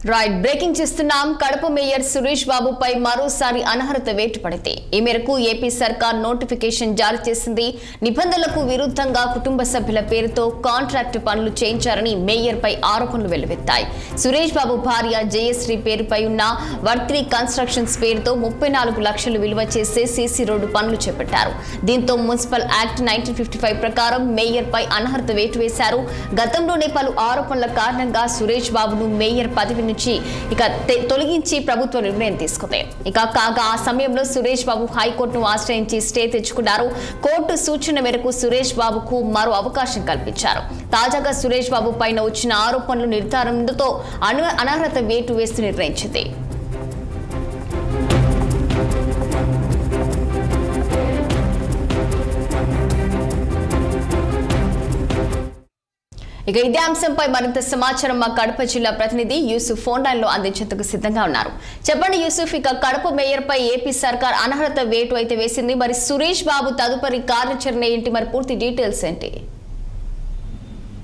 Right breaking చేస్తున్నాం Kadapa mayor Suresh బాబుపై మరోసారి అనర్హత వేటు పడితే ఈ మేరకు ఏపీ సర్కార్ నోటిఫికేషన్ జారీ చేసింది నిబంధనలకు విరుద్ధంగా కుటుంబ సభ్యుల పేరుతో కాంట్రాక్ట్ పనులు చేయించారని మేయర్ పై ఆరోపణలు వెల్లువెత్తాయి సురేష్ బాబు భార్య జయశ్రీ పేరుపై ఉన్న వర్త్రీ కన్స్ట్రక్షన్స్ పేరుతో ముప్పై నాలుగు లక్షలు విలువ చేసే సీసీ రోడ్డు పనులు చేపట్టారు దీంతో municipal act nineteen fifty five ప్రకారం మేయర్ పై అనర్హత వేటు వేశారు గతంలోనే పలు ఆరోపణల కారణంగా సురేష్ బాబును మేయర్ పదవి నుంచి ఇక తొలగించి ప్రభుత్వ నిర్ణయం తీసుకుంది. ఇక కాగా ఆ సమయంలో సురేష్ బాబు హైకోర్టును ఆశ్రయించి స్టే తెచ్చుకున్నారు. కోర్టు సూచన మేరకు సురేష్ బాబుకు మరో అవకాశం కల్పించారు. తాజాగా సురేష్ బాబు పైన వచ్చిన ఆరోపణలు నిర్ధారణతో అను అనర్హత వేటు వేస్తూ నిర్ణయించింది. ఇక ఇదే అంశంపై మరింత సమాచారం మా కడప జిల్లా ప్రతినిధి యూసుఫ్ ఫోన్ లైన్లో అందించేందుకు సిద్ధంగా ఉన్నారు. చెప్పండి యూసుఫ్ ఇక కడప మేయర్ పై ఏపీ సర్కార్ అనర్హత వేటు అయితే వేసింది. మరి సురేష్ బాబు తదుపరి కార్యాచరణ ఏంటి? మరి పూర్తి డీటెయిల్స్ ఏంటి?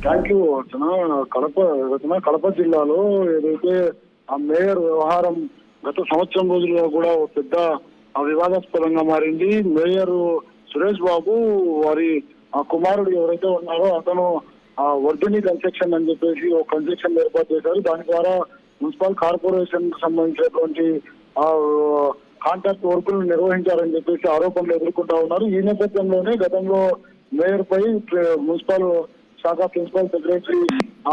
థ్యాంక్ యూ రచన కడప రచన కడప జిల్లాలో ఏదైతే ఆ మేయర్ వ్యవహారం గత సంవత్సరం రోజుల్లో కూడా పెద్ద ఆ వివాదాస్పదంగా మారింది. మేయర్ సురేష్ బాబు వారి ఆ కుమారుడు ఎవరైతే ఉన్నారో అతను ఆ కన్స్ట్రక్షన్ అని చెప్పేసి ఒక కన్స్ట్రక్షన్ ఏర్పాటు చేశారు. దాని ద్వారా మున్సిపల్ కార్పొరేషన్ సంబంధించినటువంటి ఆ కాంట్రాక్ట్ వర్కులు నిర్వహించారని చెప్పేసి ఆరోపణలు ఎదుర్కొంటా ఉన్నారు. ఈ నేపథ్యంలోనే గతంలో మేయర్ పై మున్సిపల్ శాఖ ప్రిన్సిపల్ సెక్రటరీ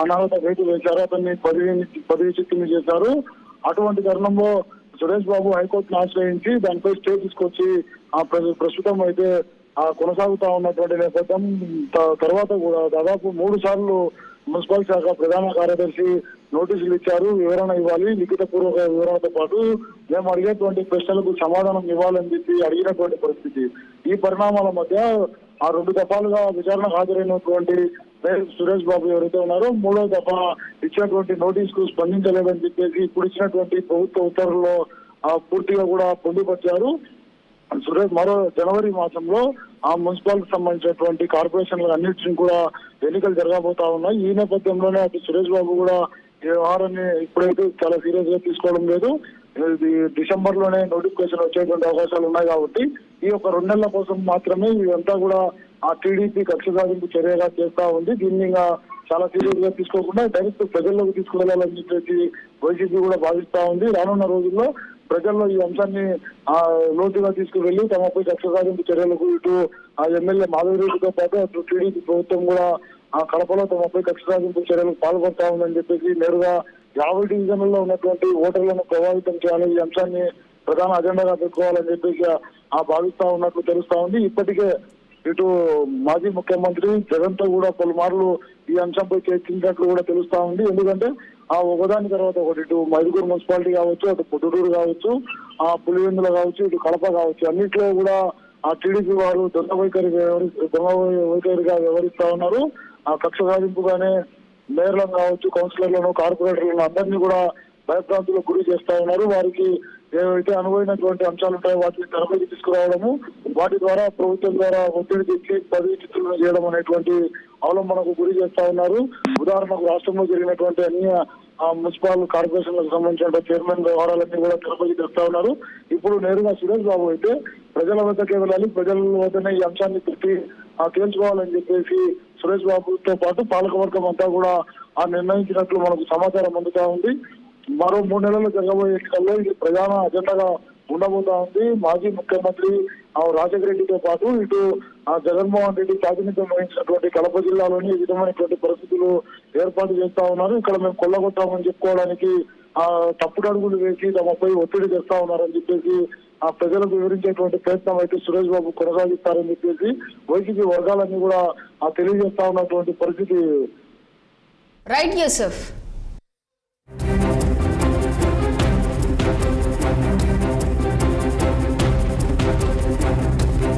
అనాహత వేటు వేశారు. అతన్ని పదవి పదవి చిత్తుని చేశారు. అటువంటి తరుణంలో సురేష్ బాబు హైకోర్టును ఆశ్రయించి దానిపై స్టే తీసుకొచ్చి ఆ ప్రస్తుతం అయితే కొనసాగుతా ఉన్నటువంటి నేపథ్యం తర్వాత కూడా దాదాపు మూడు సార్లు మున్సిపల్ శాఖ ప్రధాన కార్యదర్శి నోటీసులు ఇచ్చారు వివరణ ఇవ్వాలి లిఖిత పూర్వక వివరణతో పాటు మేము అడిగేటువంటి ప్రశ్నలకు సమాధానం ఇవ్వాలని చెప్పి అడిగినటువంటి పరిస్థితి. ఈ పరిణామాల మధ్య ఆ రెండు దఫాలుగా విచారణకు హాజరైనటువంటి మేయర్ సురేష్ బాబు ఎవరైతే ఉన్నారో మూడో దఫా ఇచ్చినటువంటి నోటీస్కు స్పందించలేదని చెప్పేసి ఇప్పుడు ఇచ్చినటువంటి ప్రభుత్వ ఉత్తర్వుల్లో పూర్తిగా కూడా పొందుపరిచారు. సురేష్ మరో జనవరి మాసంలో ఆ మున్సిపాలిటీ సంబంధించినటువంటి కార్పొరేషన్ల అన్నింటిని కూడా ఎన్నికలు జరగబోతా ఉన్నాయి. ఈ నేపథ్యంలోనే అటు సురేష్ బాబు కూడా ఈ వ్యవహారాన్ని ఇప్పుడైతే చాలా సీరియస్గా తీసుకోవడం లేదు. ఇది డిసెంబర్లోనే నోటిఫికేషన్ వచ్చేటువంటి అవకాశాలు ఉన్నాయి కాబట్టి ఈ యొక్క రెండు నెలల కోసం మాత్రమే ఇదంతా కూడా ఆ టీడీపీ కక్ష సాధింపు చర్యగా చేస్తా ఉంది. దీన్ని చాలా సీరియస్గా తీసుకోకుండా డైరెక్ట్ ప్రజల్లోకి తీసుకువెళ్ళాలని చెప్పేసి వైసీపీ కూడా భావిస్తా ఉంది. రానున్న రోజుల్లో ప్రజల్లో ఈ అంశాన్ని లోతుగా తీసుకువెళ్ళి తమపై కక్ష సాధింపు చర్యలకు ఇటు ఆ ఎమ్మెల్యే మాధవరెడ్డితో పాటు అటు టీడీపీ ప్రభుత్వం కూడా ఆ కడపలో తమపై కక్ష సాధింపు చర్యలకు పాల్పడతా ఉందని చెప్పేసి నేరుగా యాభై డివిజన్లలో ఉన్నటువంటి ఓటర్లను ప్రభావితం చేయాలని ఈ అంశాన్ని ప్రధాన అజెండాగా పెట్టుకోవాలని చెప్పేసి ఆ- ఆ భావిస్తా ఉన్నట్లు తెలుస్తా ఉంది. ఇప్పటికే ఇటు మాజీ ముఖ్యమంత్రి జగన్తో కూడా పలుమార్లు ఈ అంశంపై చర్చించినట్లు కూడా తెలుస్తా ఉంది. ఎందుకంటే ఆ ఒకదాని తర్వాత ఒకటి ఇటు మైదుగూరు మున్సిపాలిటీ కావచ్చు అటు పుట్టూరు కావచ్చు ఆ పులివెందుల కావచ్చు ఇటు కడప కావచ్చు అన్నిట్లో కూడా ఆ టీడీపీ వారు దొంగ వైఖరి వ్యవహరి దొంగ వైఖరిగా వ్యవహరిస్తా ఉన్నారు. ఆ కక్ష సాధింపుగానే మేయర్లను కావచ్చు కౌన్సిలర్లను కార్పొరేటర్లను అందరినీ కూడా భయభ్రాంతులకు గురి చేస్తా ఉన్నారు. వారికి ఏవైతే అనువైనటువంటి అంశాలు ఉంటాయో వాటిని తెరపైకి తీసుకురావడము వాటి ద్వారా ప్రభుత్వం ద్వారా ఒత్తిడి తెచ్చి పదవి చిత్రులను చేయడం అనేటువంటి అవలంబనకు గురి చేస్తా ఉన్నారు. ఉదాహరణకు రాష్ట్రంలో జరిగినటువంటి అన్ని ఆ, మున్సిపల్ కార్పొరేషన్లకు సంబంధించిన చైర్మన్ వ్యవహారాలన్నీ కూడా తెరపైకి తెస్తా ఉన్నారు. ఇప్పుడు నేరుగా సురేష్ బాబు అయితే ప్రజల వద్దకే వెళ్ళాలి ప్రజల వద్దనే ఈ అంశాన్ని పెట్టి ఆ, తేల్చుకోవాలని చెప్పేసి సురేష్ బాబుతో పాటు పాలకవర్గం అంతా కూడా ఆ నిర్ణయించినట్లు మనకు సమాచారం అందుతా ఉంది. మరో మూడు నెలలు జరగబోయే ఎన్నికల్లో ఇది ప్రధాన అజెండాగా ఉండబోతా ఉంది. మాజీ ముఖ్యమంత్రి రాజశేఖర రెడ్డితో పాటు ఇటు ఆ జగన్మోహన్ రెడ్డి ప్రాతినిధ్యం వహించినటువంటి కడప జిల్లాలోని ఈ విధమైనటువంటి పరిస్థితులు ఏర్పాటు చేస్తా ఉన్నారు. ఇక్కడ మేము కొల్లగొట్టామని చెప్పుకోవడానికి తప్పుడు అడుగులు వేసి తమపై ఒత్తిడి చేస్తా ఉన్నారని చెప్పేసి ఆ ప్రజలకు వివరించేటువంటి ప్రయత్నం అయితే సురేష్ బాబు కొనసాగిస్తారని చెప్పేసి వైసీపీ వర్గాలన్నీ కూడా తెలియజేస్తా ఉన్నటువంటి పరిస్థితి. రైట్ యూసఫ్